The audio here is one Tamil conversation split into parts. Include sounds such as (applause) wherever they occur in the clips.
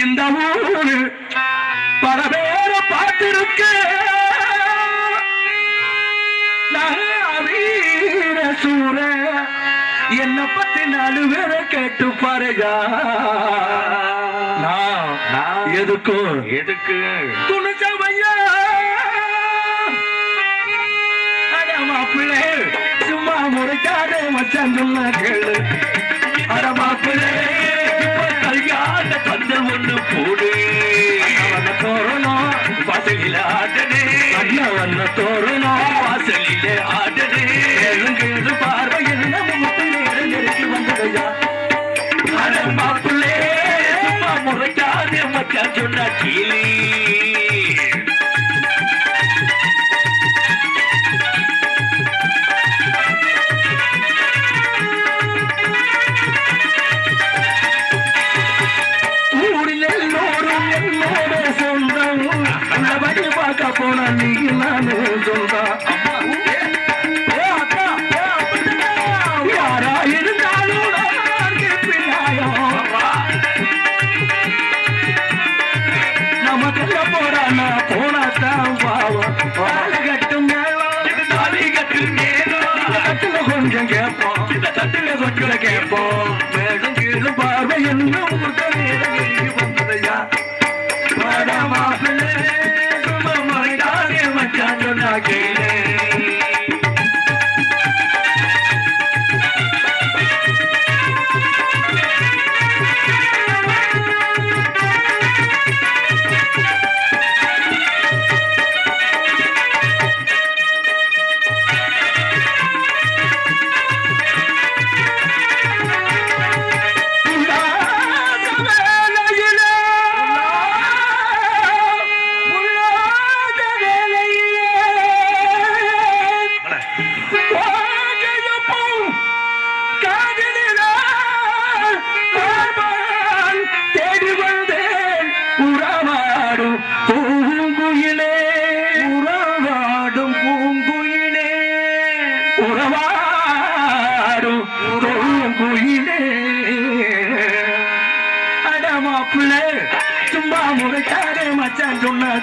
இந்த ஊரு பல பேரை வீர சூர என்ன பத்தி நாலு பேரை கேட்டு பாருங்க. எதுக்கும் எதுக்கு? துணிச்சவையா மாப்பிள்ளை சும்மா முறைக்காத மச்சான் சொன்ன கேளு. அட மாப்பிள்ளை. அறியாத கல்யாண பந்தல் ஒண்ணு போடு. அவன தோறணும் வாசலில ஆடனே அண்ணவன தோறணும் வாசலில ஆடனே எழுங்கேது பார்வை என்ன? முத்து நேரம் நெருங்கி வந்ததையா? மாப்பிள்ளே சும்மா முறைக்காத மச்சா சொன்னா கீழே. எல்லோரும் என்னோட சொந்தம். வழி பார்க்க போன நீ நானே சொந்தம். கொஞ்சம் கேட்போம். இந்த தட்டுல கொஞ்சம் கேட்போம்.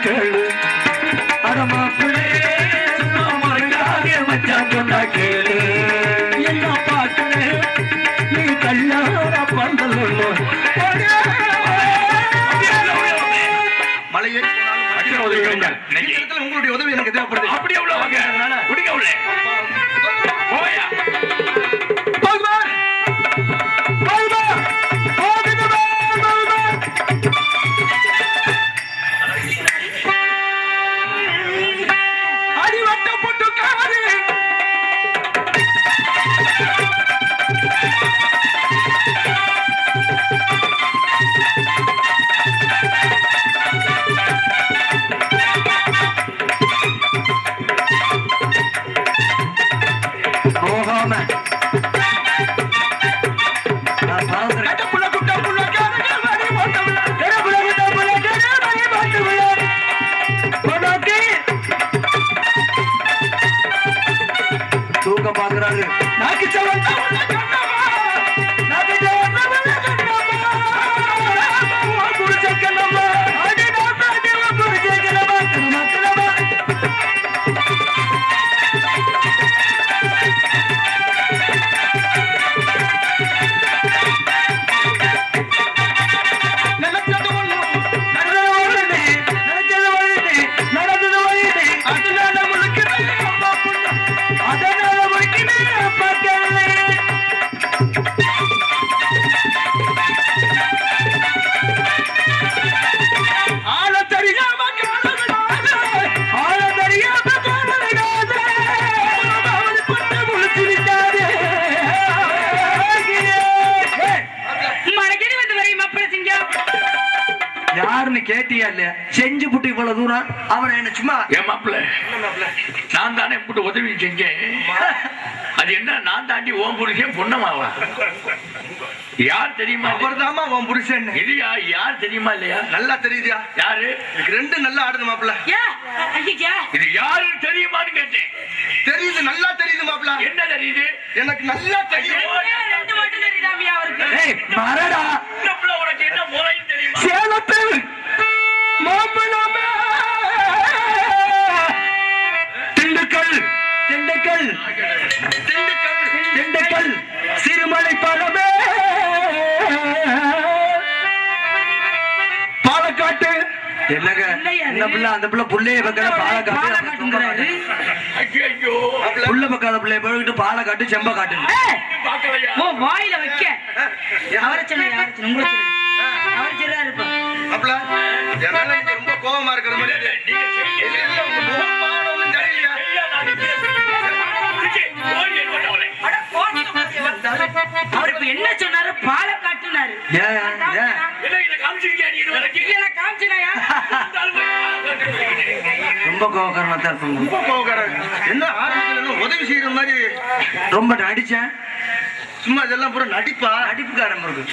கேளு. அடமாப்பிள்ளை சும்மா முறைக்காரே மச்சான் சொன்ன கேளு. என்ன பார்க்கிறேன் நீ கல்யாண பந்தல் உதவி உங்களுடைய உதவி எனக்கு தேவைப்படுது. அப்படியே உள்ள கேட்டியா இல்லையா செஞ்சு புட்டு இவ்வளவு தூரம். அவனை என்ன சும்மா என் மாப்பிள்ள நான் தானே இப்படி உதவி செஞ்சேன். அது என்ன நான் தாண்டி ஓம் புருஷன் பொண்ணமாவா யார் தெரியுமா அவர்தாம்மா உன் புருஷன் இல்லையா யார் தெரியுமா இல்லையா? நல்லா தெரியுதியா? யாரு? ரெண்டு நல்லா ஆடுது ஐயா. இது யாரு தெரியுமான்னு கேட்டேன். தெரியுது நல்லா தெரியுது மாப்பிள்ள. என்ன தெரியுது? எனக்கு நல்லா தெரியும் ரெண்டு மட்டும் தெரியுதாமியா அவருக்கு? ஏய் மரடா உனக்கு என்ன முறைன்னு தெரியுமா? சேலத்து பிள்ளை புள்ளைய பக்கம் பாலை காட்டு புள்ள பக்காத பிள்ளைய போய்கிட்டு பாலை காட்டு செம்ப காட்டு ஏய், பாக்கலையா ஓ வாயில வைக்க. அவரை சொன்ன யாரை அவர் சரியா இருப்பான் மாப்பிள்ள என் மேல நீங்க ரொம்ப கோவமா இருக்கிற மாதிரி இல்ல, இருக்கு. நீங்க செய்யுங்க. இல்ல, இல்ல, உங்க முகம் பாவம் ஒண்ணும் சரியில்லையா? ஐயா, நான் இப்படியே விஜய், ஓடி ஏன் பண்ணவளே? அவர் இப்ப என்ன சொன்னாரு? பாலை காட்டுனாரு. காமிச்சிருக்கியா நீ இது வரைக்கும்? இல்ல காமிச்சினாயா ரொம்ப கோவக்காரன். என்ன ஆரம்பத்துல உதவி செய்யற மாதிரி? ரொம்ப நடிச்சேன். சும்மா இதெல்லாம் பூரா நடிப்பா? நடிப்புக்காரன் இருக்கு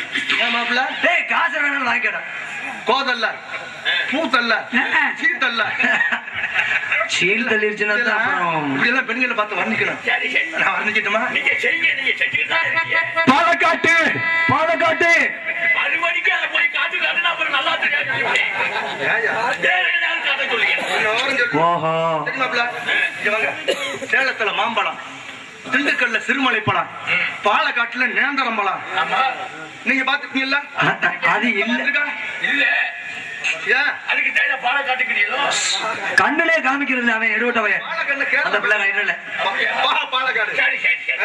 ஏன் மாப்பிள்ள? டேய் காசு வேணாலும் வாங்கிக்கடா கோதல்ல. பூத்தல்ல. சீத்தல்ல. சீல் தள்ளிருச்சுன்னா தான் அப்புறம் இப்படி எல்லாம் பெண்களை பார்த்து வர்ணிக்கணும். சரி, சரி. நான் வர்ணிக்கட்டுமா. பாலக்காட்டு பாலக்காட்டு. சேலத்துல மாம்பழம் திண்டுக்கல்ல சிறுமலை பழம் பாலக்காட்டுல நேந்திரம் பழம் ஆமா. நீங்க பாத்துக்கீங்களா அது இல்ல? கண்ணுலே காமிக்கிறது அவன் எடுவட்டவன் பாலக்காட்டுல அந்த பிள்ளை பா- பாலக்காடு. சரி, சரி, சரி.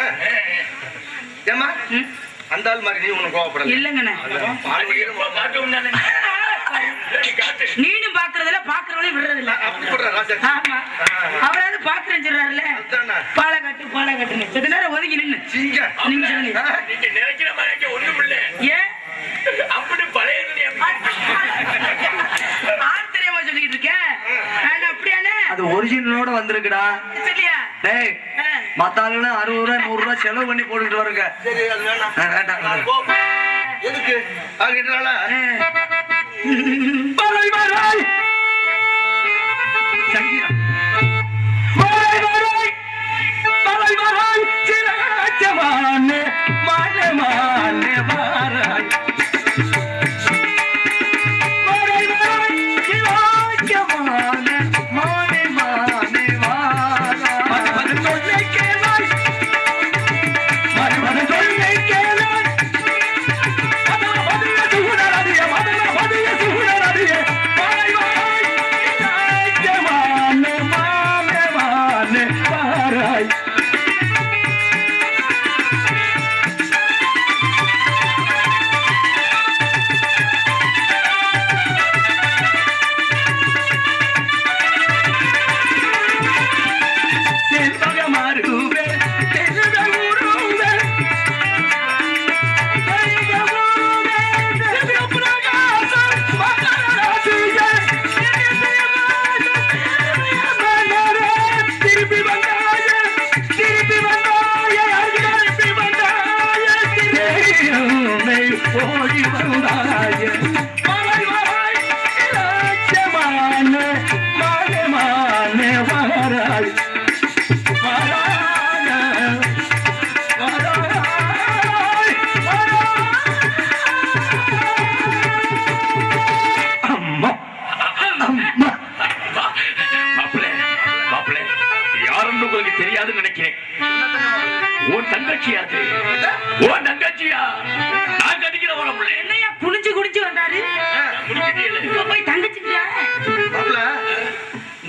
ஏமா அந்த ஆள் மாதிரி நீ ஒண்ணு கோவப்படல. இல்லங்கண்ணே. நீனும் பாக்குறதுல பாக்குறவளையும் விடுறது இல்ல ஆமா. அவராவது பாக்குறேன்னு சொல்றாருல்ல. அதானே. பாலை காட்டு பாலை காட்டுன்னு. செத்த நேரம் ஒதுங்கி நின்னு? சிங்க. நீங்க சொல்லுங்க நீங்க நினைக்கிற மாதிரி இங்க ஒண்ணும் இல்ல. ஏன் அப்படி பழைய துணி அப்படி. ஆள் தெரியாம சொல்லிட்டு இருக்க? நான் அப்படியானே அது ஒரிஜினலோட வந்திருக்குடா. சரியா? டேய். மத்த ஆளுங்களும் அறுபது ரூபாய் நூறு ரூபாய் செலவு பண்ணி போட்டுக்கிட்டு வருங்க Ba ơi ba ơi Tránh đi Ba Bạn ba bạn ba Bạn ba bạn ơi Chỉ là các anh chị mà nè Mà nè mà nè mà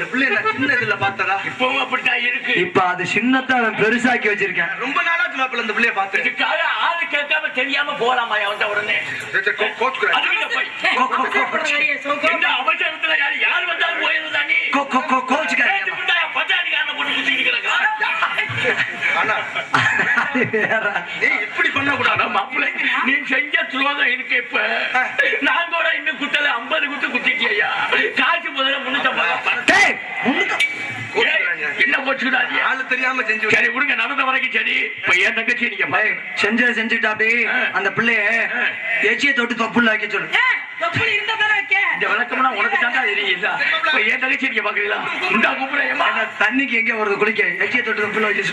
இந்த பிள்ளை நான் சின்ன இதுல பார்த்ததா? இப்பவும் அப்படித்தான் இருக்கு. இப்ப அது சின்னத்தை அவன் பெருசாக்கி வச்சிருக்கேன். ரொம்ப நாளாச்சு மாப்பிள்ள இந்த பிள்ளைய பார்த்து. இதுக்காக ஆளு கேட்காம தெரியாம போலாமா வந்த உடனே? அவசரத்துல யாரு யார் வந்தாலும் போயிருந்தா நீ? இப்படி பண்ண கூடாது அட மாப்பிள்ளை, நீ செஞ்ச துரோகம் இருக்கு இப்ப? நான் கூட இன்னும் குத்தல ஐம்பது குத்து குத்திட்டியா? காசு முதல்ல முன்னூத்தி என்ன போச்சுக்கிடாதியா ஆளு தெரியாம செஞ்சு. சரி விடுங்க நடந்த வரைக்கும் சரி. இப்ப என் தங்கச்சி நீங்க டேய், பாருங்க. செஞ்சதை செஞ்சுட்டா அப்படி அந்த பிள்ளைய எச்சிய தொட்டு தொப்புள்ள ஆக்கி சொல்லு இந்த விளக்கம்னா உனக்கு தாண்டா தெரியுதா இப்ப என் தங்கச்சி நீங்க பாக்குறீங்களா? இந்த அந்த தண்ணிக்கு எங்க வருது? குளிக்க. எச்சிய தொட்டு தொப்புள்ள ஆக்கி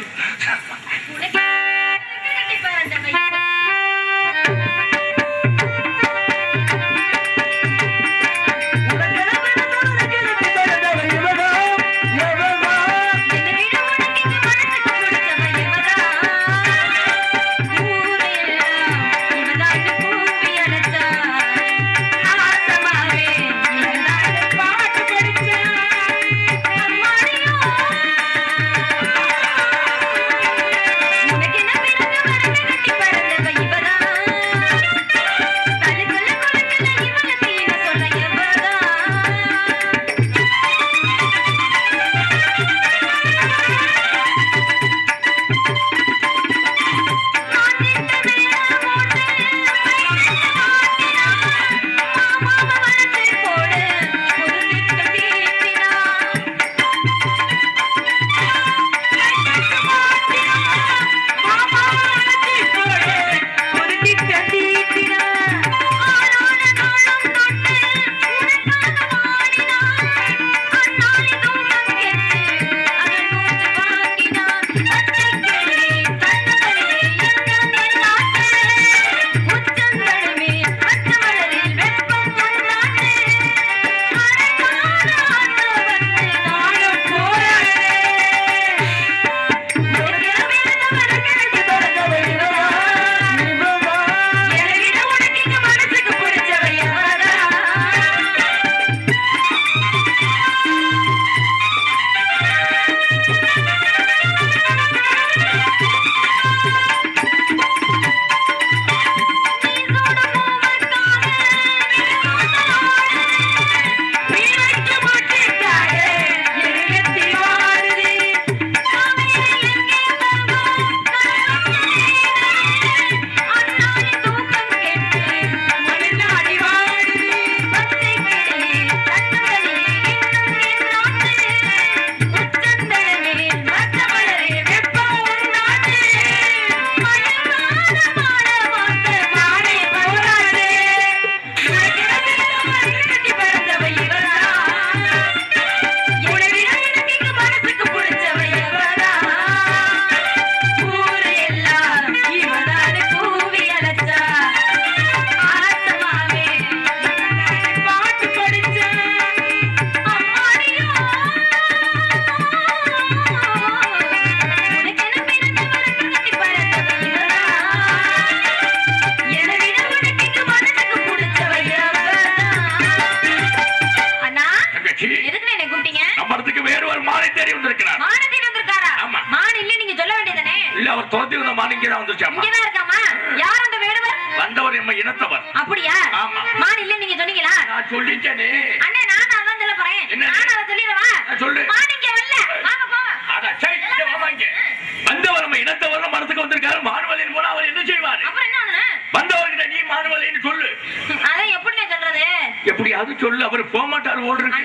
சொல்லு அவர் போக மாட்டார் ஓடுறது.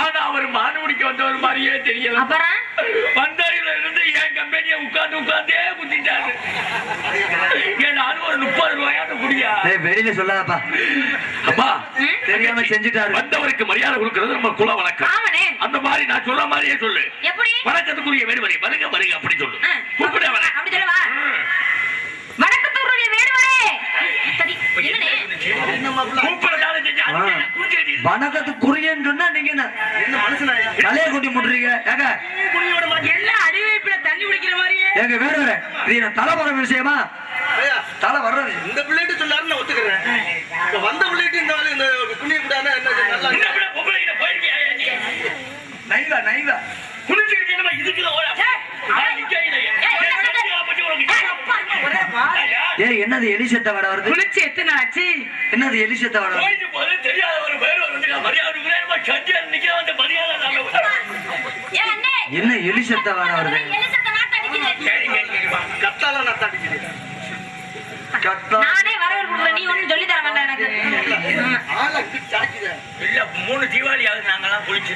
ஆனா அவர் மானுவடிக்கு வந்தவர் மாதிரியே தெரியல. வந்தவரில இருந்து என் கம்பெனியை உட்கார்ந்து உட்கார்ந்தே குத்திட்டாரு. ஏன் நானும் ஒரு முப்பது ரூபாயாவது குடியா? டேய் வெளியில சொல்லாதப்பா. அப்பா தெரியாம செஞ்சுட்டாரு. வந்தவருக்கு மரியாதை கொடுக்கிறது நம்ம குல வணக்கம் ஆமாண்ணே. அந்த மாதிரி நான் சொல்ற மாதிரியே சொல்லு. எப்படி? வணக்கத்துக்குரிய வேறு வரை வருக வருக அப்படி சொல்லு ஆ, கூப்பிட வர அப்படி சொல்லவா வணக்கத்தூருடைய வேடுவரே சரி என்னண்ணே கூப்பிடதாலும் செஞ்சு ஆ. அதுக்கு என்ன குறிச்சு கட்டி- வணக்கத்துக்கு குறியன்னு சொன்னா நீங்க என்ன தலைய குட்டி முட்டுறீங்க. ஏங்க? எல்லாம் அடிவைப்புல தண்ணி குடிக்கிற மாதிரியே எங்க வேற வேற. இது என்ன தலை போற விஷயமா? தலை வர்றது. இந்த பிள்ளைகிட்ட சொல்லாரு நான் ஒத்துக்கிறேன். வந்த பிள்ளைகிட்ட இந்த இந்த புண்ணிய கூடாதுன்னா என்ன போயிருக்கியா? நைவா நைவா. நான். ஐயா, ஏய் என்னது எலிசத்த வட வருது? குளிச்சு எத்தனை ஆச்சு என்னது எலிசத்த வட வருது போயிட்டு போது தெரியாத ஒரு பேர் ஒரு வந்து மரியாதை என்ன வருது அடிக்குது சரிங்க சரிங்கம்மா. கத்தால நான் வரவேற்பு கொடுக்குறேன். நீ ஒண்ணும் சொல்லி தர வேண்டாம் எனக்கு. ஆளை சாக்கிதான் இல்ல மூணு தீபாவளி ஆகுது நாங்கெல்லாம் குளிச்சு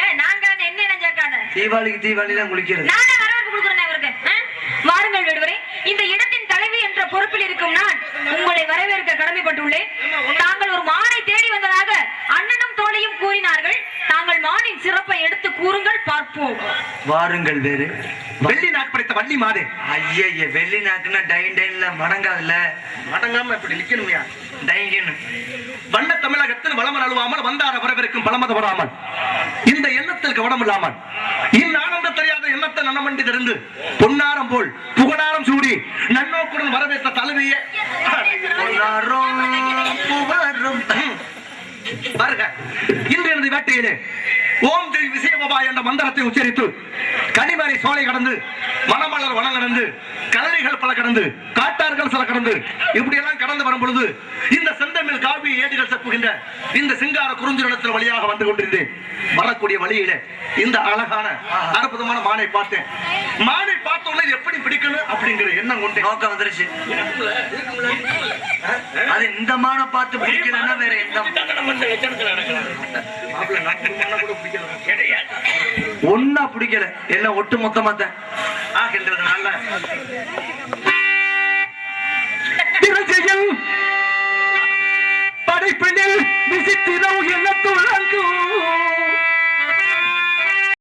ஏன் நாங்க என்ன நினைச்சாக்காத தீபாவளிக்கு தீபாவளி தான் குளிக்கிறது. நானே வரவேற்பு கொடுக்குறேன் அவருக்கு? வாருங்கள் வேடுவரே இந்த இடத்தின் தலைவி என்ற பொறுப்பில் இருக்கும் நான் உங்களை வரவேற்க கடமைப்பட்டுள்ளேன். தாங்கள் ஒரு மானை தேடி வந்ததாக தோழியும் கூறினார்கள். தாங்கள் மானின் சிறப்பை எடுத்து கூறுங்கள் பார்ப்போம். வாருங்கள் வேறு. வெள்ளி நாக்கு படைத்த வள்ளி மாதே. ஐய வெள்ளி நாக்குன்னா டைன் டைன்ல மடங்காதுல்ல மடங்காம இப்படி நிக்கணுமையா? டைன்னு. வண்ண தமிழகத்தில் வளமன் அழுவாமல் வந்தார வரவிருக்கும் பலமத வராமல். இந்த எண்ணத்தில் கவனம் இல்லாமல் இந்நானந்த தெரியாத எண்ணத்தை நன்னமண்டி தெரிந்து பொன்னாரம் போல் புகழாரம் சூடி நன்னோக்குடன் வரவேற்ற தலைவியே பொன்னாரும் புகழும். (laughs) வருக இன்று எனது வேட்டையிலே ஓம் திரு விசயபாபா என்ற மந்திரத்தை உச்சரித்து கனிமலை சோலை கடந்து மணமலர் வளம் கடந்து கலரிகள் பல கடந்து காட்டார்கள் சில கடந்து இப்படியெல்லாம் கடந்து வரும் பொழுது இந்த செந்தமிழ் காவி ஏடுகள் செப்புகின்ற இந்த சிங்கார குறிஞ்சிடத்தில் வழியாக வந்து கொண்டிருந்தேன். வரக்கூடிய வழியில இந்த அழகான அற்புதமான மானை பார்த்தேன். மானை பார்த்த உடனே எப்படி பிடிக்கணும் அப்படிங்கிற எண்ணம் கொண்டேன் நோக்கம் வந்துருச்சு. அது இந்த மான பார்த்து பிடிக்கலன்னா வேற எந்த ஒன்னா பிடிக்கல. எல்லாம் ஒட்டு மொத்தமா தான். ஆகின்றதுனால படைப்பினில் விசித்திரம் என்ன துளங்கும்